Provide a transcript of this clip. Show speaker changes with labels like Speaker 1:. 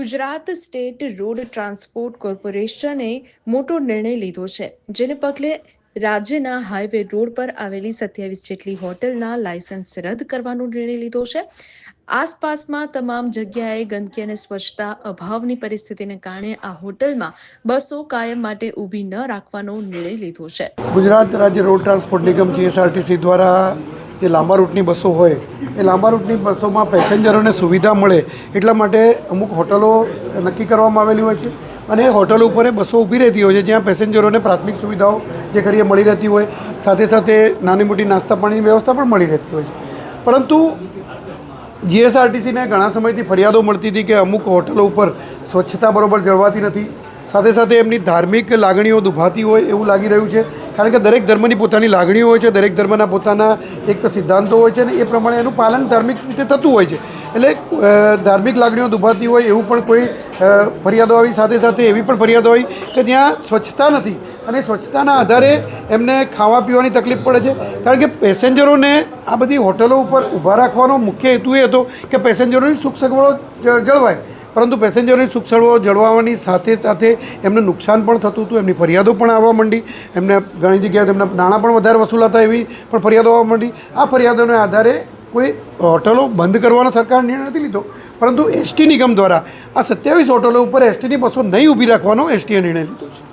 Speaker 1: Gujarat state road transport કોર્પોરેશને મોટો નિર્ણય લીધો છે, જેને પગલે રાજ્યના હાઈવે રોડ પર આવેલી સત્યાવીસ જેટલી હોટલના લાયસન્સ રદ કરવાનો નિર્ણય લીધો છે. આસપાસમાં તમામ જગ્યાએ ગંદકી અને સ્વચ્છતા અભાવની પરિસ્થિતિને કારણે આ હોટલમાં બસો કાયમ માટે ઊભી ન રાખવાનો નિર્ણય લીધો છે.
Speaker 2: ગુજરાત રાજ્ય રોડ ટ્રાન્સપોર્ટ નિગમ જીએસઆરટીસી દ્વારા જે લાંબા રૂટની બસો હોય, એ લાંબા રૂટની બસોમાં પેસેન્જરોને સુવિધા મળે એટલા માટે અમુક હોટલો નક્કી કરવામાં આવેલી હોય છે. અને એ હોટલો ઉપર એ બસો ઊભી રહેતી હોય છે, જ્યાં પેસેન્જરોને પ્રાથમિક સુવિધાઓ જે કરીએ મળી રહેતી હોય. સાથે સાથે નાની મોટી નાસ્તા પાણીની વ્યવસ્થા પણ મળી રહેતી હોય છે. પરંતુ જીએસઆરટીસીને ઘણા સમયથી ફરિયાદો મળતી હતી કે અમુક હોટલો ઉપર સ્વચ્છતા બરોબર જળવાતી નથી. સાથે સાથે એમની ધાર્મિક લાગણીઓ દુભાતી હોય એવું લાગી રહ્યું છે. કારણ કે દરેક ધર્મની પોતાની લાગણીઓ હોય છે, દરેક ધર્મના પોતાના એક સિદ્ધાંતો હોય છે અને એ પ્રમાણે એનું પાલન ધાર્મિક રીતે થતું હોય છે. એટલે ધાર્મિક લાગણીઓ દુભાતી હોય એવું પણ કોઈ ફરિયાદો આવી સાથે સાથે એવી પણ ફરિયાદો આવી કે જ્યાં સ્વચ્છતા નથી અને સ્વચ્છતાના આધારે એમને ખાવા પીવાની તકલીફ પડે છે. કારણ કે પેસેન્જરોને આ બધી હોટલો ઉપર ઊભા રાખવાનો મુખ્ય હેતુ એ હતો કે પેસેન્જરોની સુખ સગવડો જળવાય. પરંતુ પેસેન્જરોની સુખસળવો જળવાવાની સાથે સાથે એમને નુકસાન પણ થતું હતું, એમની ફરિયાદો પણ આવવા માંડી, એમને ઘણી જગ્યાએ તેમના નાણાં પણ વધારે વસૂલાતા એવી પણ ફરિયાદો આવવા માંડી. આ ફરિયાદોને આધારે કોઈ હોટલો બંધ કરવાનો સરકાર નિર્ણય નથી લીધો, પરંતુ એસટી નિગમ દ્વારા આ સત્યાવીસ હોટલો ઉપર એસટીની બસો નહીં ઊભી રાખવાનો એસટીએ નિર્ણય લીધો છે.